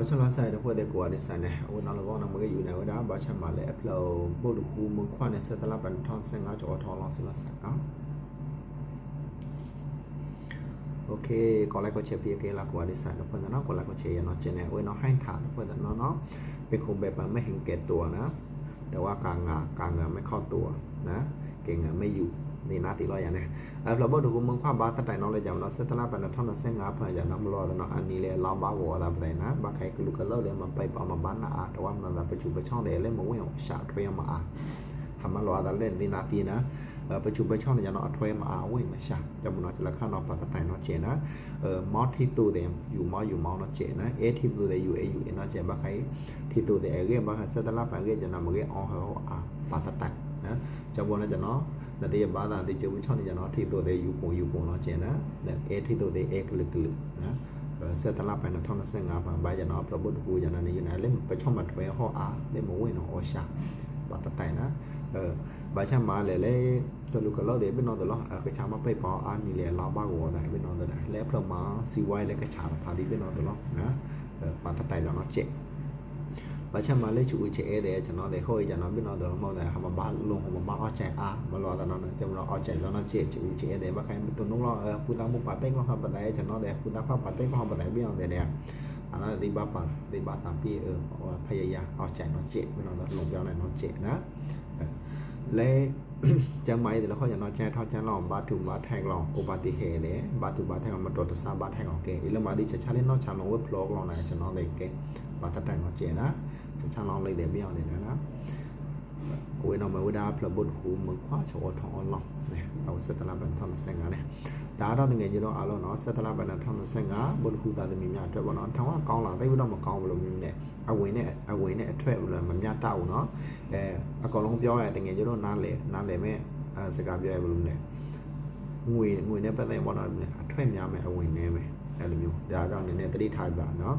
ဘာချလာဆိုင်တော့ဖွဲ့တဲ့ကိုအရစနေဟိုနောက်လောကနမကယူနေဝဒါဘာချမှာလဲအဖလောဘုတ်ကူမခွနဲ့ဆက်တလာပန်ထောင်းစင်ငါကြောထောင်းလောစလာဆိုင်နော်โอเคก็ไลค์ก็แชร์พี่เกละกว่าดิสานเพิ่นเนาะก็ไลค์ก็แชร์เนาะเจเนเว้ยเนาะให้ฐานเพิ่นเนาะเนาะเป็นคงแบบไม่เห็นแก่ตัวนะ แต่ว่าการงานการเงินไม่เข้าตัวนะ เก่งเงินไม่อยู่ နေနာတိလောရနေအဲ့ဘလဘဒုမခွာဘာတတိုင်နော်လေကြောင့်နော်ဆက်တလာပန်2025ဖွင့်ရနော်မလောနော်အနီလေလောင်းပါဘောလာပြန်နာဘာခိုင်ကလူကလောလေမပိုက်ပါမဘာနာအတော်မလာပချူပချောင်းတယ်လေမဝင်အောင်ရှာထွေးမအားဟမလောဒါလေနေနာတိနာပချူပချောင်းနေကျွန်တော်အထွဲမအားဝင်မရှာကျွန်တော်ကျွန်တော်ခဏတော့ပါတတိုင်တော့ကျင်နာအဲမော်တီတူတယ်ယူမယူမောင်းတော့ကျင်နာအဲတီတူတယ်ယူအဲယူအနော်ကျင်ဘာခိုင်တီတူတယ်အဲကဘာဆက်တလာပန်ကကျွန်တော်မကအောင်ဟောအားပါတတိုင်နော်ကျွန်တော်လည်းကျွန်တော် နတေဘာသာတေချဝချောင်းနေကြတော့ထိတို့တဲ့ယူပုံယူပုံတော့ကျင်နာအဲထိတို့တဲ့အဲကလကလနော်ဆက်တလာပန်2025ပန်ဘာကြနော်ပရဘုတ်ကူကြနာနေနေလေပချောင်းမထွဲဟောအားလေမဝင်တော့အော်ရှာဘာတတိုင်နာအဲဘာချမ်းမာလေလေတလူကလောတဲ့ဘယ်နော်တလောအခချာမပိတ်ပေါ်အာနီလေလာဘာကိုတဲ့ဘယ်နော်တဲ့လေပရမစီဝိုင်းလေကချာဖာဒီဘယ်နော်တလောနော်ဘာတတိုင်တော့ကျက်ဘာချမ်းမာလေချူချဲတဲ့ကျွ macam malah cuci cek deh jangan deh hoi jangan bin ada mau deh hamba bah long hamba bah oceh ah malu ada nana jangan lo oceh lo nana cek cuci cek deh bahkan betul nung lo eh putang mau patek mau hamba deh jangan deh putang mau patek mau hamba deh bin ada deh အနာဒီဘာပါဒီဘာတံပီအဟိုဖယယာအောက်ချိုင်တော့ကျစ်မနော်လုံးပြောင်းလိုက်တော့ကျစ်နော် လဲจำไว้แต่ละข้ออย่างน้อยแจ้งทอดแจ้งลองบาถูบาแทงลองอุบัติเหตุเนี่ยบาถูบาแทงลองมาตรวจตรวจสอบบาแทงลองเกอีละมาดิจะชาเล่นนอกชาลองเว็บลอกลองไหนจะน้องเด็กเกบาตัดแต่งลองเจนะจะชาลองเลยเดี๋ยวไม่เอาเนี่ยนะเวนออกมาเวดาพระบุญคูเมืองคว้าโชว์ทองลองเนี่ยเอาเสร็จตลาดเป็นทอนเซ็งอ่ะเนี่ย ဒါတော့ငွေကြီးတော့အားလုံးနော်စတလာဘန်ထောင်းဆင်ငါဘုတ်ဟူတာသမီးများအတွက်ပေါ့နော်ထောင်းကကောင်းလာသိပြီးတော့မကောင်းဘူးလို့မျိုးနဲ့အဝင်နဲ့အဝင်နဲ့အထွက်လို့မမြတ်တောက်ဘူးနော်အဲအကောင်လုံးပြောရတဲ့ငွေကြီးတော့နားလေနားလေမဲ့အဲစကားပြောရဘူးလို့နဲ့ငွေငွေနဲ့ပတ်သက်ပေါ့နော်အထွက်များမယ်အဝင်နဲ့မယ်အဲ့လိုမျိုးဒါကြောင့်နည်းနည်းတတိထားပါနော်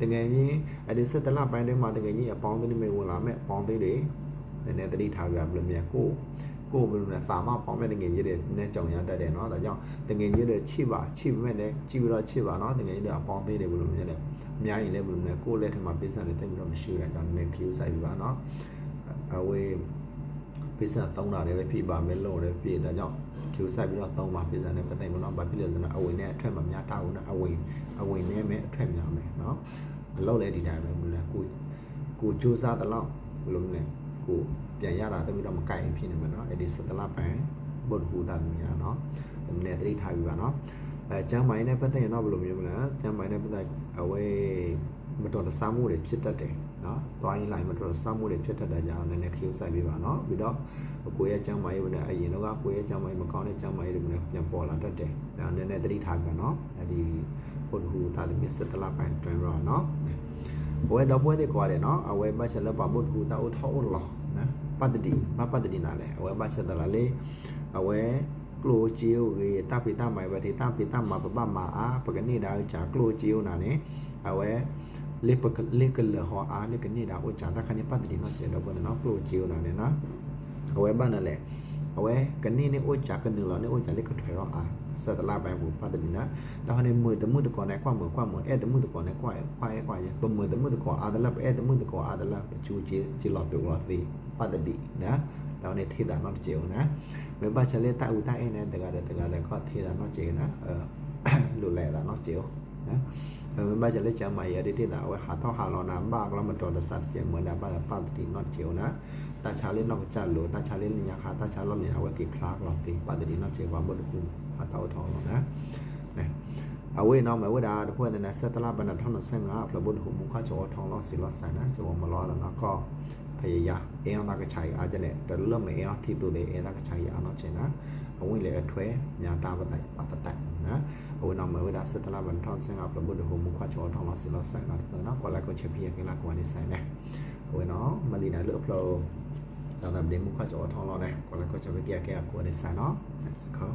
တကယ်ကြီးအဲ့ဒီစတလာပိုင်းတွေမှာတကယ်ကြီးအပေါင်းအသင်းတွေဝင်လာမဲ့အပေါင်းအသင်းတွေနည်းနည်းတတိထားပြဘယ်လိုများကို ကိုယ်ဘယ်လိုလဲစာမပေါင်းမဲ့တငယ်ကြီးတွေနဲ့ကြောင်ရတတ်တယ်နော်ဒါကြောင့်တငယ်ကြီးတွေချိပါချိမဲ့လည်းကြည့်ပြီးတော့ချိပါနော်တငယ်ကြီးတွေအပေါင်းသေးတယ်ဘယ်လိုလဲလဲအများကြီးလည်းဘယ်လိုလဲကိုယ်လက်ထက်မှာပိစံတွေတက်ပြီးတော့မရှိရတာနည်းခယူဆိုင်ပြီးပါနော်အဝေးပိစံသုံးတာလည်းပဲဖြစ်ပါမယ်လို့လည်းဖြစ်ဒါကြောင့်ကျိုးဆိုင်ပြီးတော့သုံးပါပိစံနဲ့ပတ်သက်ပြီးတော့ဘာဖြစ်လဲဆိုတော့အဝင်နဲ့အထွက်မများတာဘူးနော်အဝင်အဝင်နဲ့မဲ့အထွက်များမယ်နော်အလုပ်လည်းဒီတိုင်းပဲမလို့လဲကိုကိုစူးစမ်းတလောက်ဘယ်လိုလဲ ကိုပြန်ရတာတပြီးတော့မကိုက်ဖြစ်နေမှာเนาะအဲ့ဒီစတလပန်ဘုတ်ဟူတာမျိုးเนาะနည်းနည်းသတိထားပြီးပါเนาะအဲကျမ်းမိုင်းနဲ့ပတ်သက်ရင်တော့ဘယ်လိုမျိုးမလဲကျမ်းမိုင်းနဲ့ပတ်သက်အဝေးမတော်တဆမှုတွေဖြစ်တတ်တယ်เนาะသွားရင်လိုက်မတော်တဆမှုတွေဖြစ်တတ်တဲ့ကြောင့်နည်းနည်းခရီးဆိုင်ပြီးပါเนาะပြီးတော့ကိုရဲ့ကျမ်းမိုင်းနဲ့အရင်တော့ကိုရဲ့ကျမ်းမိုင်းမကောင်းတဲ့ကျမ်းမိုင်းတွေနဲ့ပြန်ပေါ်လာတတ်တယ်ဒါနည်းနည်းသတိထားပြီးပါเนาะအဲ့ဒီဘုတ်ဟူတာတဲ့မစ္စတလပန်တွင်ရောเนาะ where do puede kuare no awe ba shala ba bot ku ta utho un lo na patdi ma patdi na le awe ba shala la le awe กลัวจิวเรตาปิตาหมายวัติตาปิตามาปะบ้ามาอาปะกันนี่ดาวจากกลัวจิวนะเนี่ยเอาไว้เลปเลกันเหลือหออาเลกันนี่ดาวอุจจาตะคันนี้ปัตติเนาะเจดอกบนเนาะกลัวจิวนะเนี่ยเนาะเอาไว้บ้านนั่นแหละ အဝဲကနိနေဝချာကနိလောနေဝချာလေကထွေရောအာစတလာပိုင်ဘူးပတ္တိနာတခဏမွေတမှုတကောနဲ့ကွာမွေကွာမွေအဲ့တမှုတကောနဲ့ကွာကွာကွာရပမွေတမှုတကောအာဒလအဲ့တမှုတကောအာဒလချူချီချီလောတူလောသီပတ္တိနော်တောင်းနေထေတာနော်ကြေုံနော်မေဘချလေတာဥတာအင်းနဲ့တကတဲ့တကတဲ့ခေါ်ထေတာနော်ကြေနော်အဲလူလဲတာနော်ကြေုံနော် မေဘချလေချမရတဲ့တေတာဝဟာတော့ဟာလောနာဘာကလမတော်တဆတ်ကြေမနာဘာပတ္တိနော်ကြေုံနော်တာချာလေးနော်ကြလို့တာချာလေးညာခါတာချာလောညာဝကိဖလာကလောတိပတ္တိနော်ကြေဘာဘဒခုဟာတော့ထောင်းနော်နော်အဝေးနော်မဝဒါတဖွဲ့နဲ့ဆက်တလာဘဏ္ဍထောင်းဆင်ငါဖလဘုဒ္ဓဟုမခချောထောင်းလို့စီလို့ဆိုင်နော်ကျော်မလောတော့ကောพยายามเองตากระชัยอาจจะเนี่ยแต่เริ่มเองที่ตัวเองตากระชัยอาเนาะเช่นนะเอาไว้เลยถ้วยญาตาบัดไดปัตตะนะเอาไว้นำมาไว้ดาสตลาบันทอนเสียงอับระบุดโหมุขวาจอทองลอสิลอ အဝိလေအထွဲညာတာပတိုင်ပတတိုင်နော်အဝိနောမဝိဒါစတလာဘန်ထောင်းစင်ကပလဘုဒ္ဓဟူမူခွာချောထောင်းလစလဆိုင်နော်နော်ကောလာကိုချက်ပြရကလာကွာနေဆိုင်လေအဝိနောမလီနာလို့အဖလောဒါနဘလေမူခွာချောထောင်းလောနေကောလာကိုချက်ပြရကကွာနေဆိုင်နော်စကော